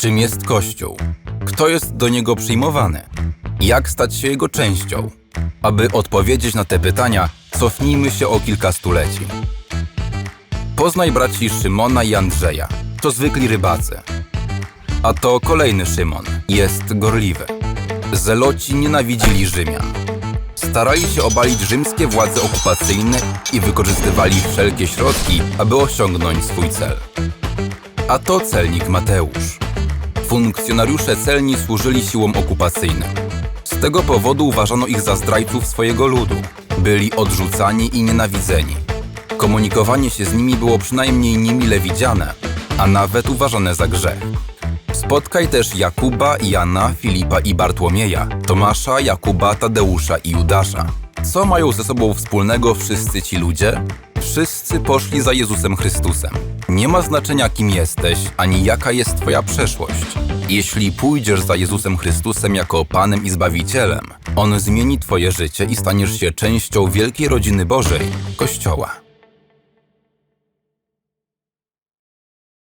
Czym jest Kościół? Kto jest do niego przyjmowany? Jak stać się jego częścią? Aby odpowiedzieć na te pytania, cofnijmy się o kilka stuleci. Poznaj braci Szymona i Andrzeja. To zwykli rybacy. A to kolejny Szymon. Jest gorliwy. Zeloci nienawidzili Rzymian. Starali się obalić rzymskie władze okupacyjne i wykorzystywali wszelkie środki, aby osiągnąć swój cel. A to celnik Mateusz. Funkcjonariusze celni służyli siłom okupacyjnym. Z tego powodu uważano ich za zdrajców swojego ludu. Byli odrzucani i nienawidzeni. Komunikowanie się z nimi było przynajmniej niemile widziane, a nawet uważane za grzech. Spotkaj też Jakuba, Jana, Filipa i Bartłomieja, Tomasza, Jakuba, Tadeusza i Judasza. Co mają ze sobą wspólnego wszyscy ci ludzie? Wszyscy poszli za Jezusem Chrystusem. Nie ma znaczenia, kim jesteś, ani jaka jest Twoja przeszłość. Jeśli pójdziesz za Jezusem Chrystusem jako Panem i Zbawicielem, On zmieni Twoje życie i staniesz się częścią wielkiej rodziny Bożej Kościoła.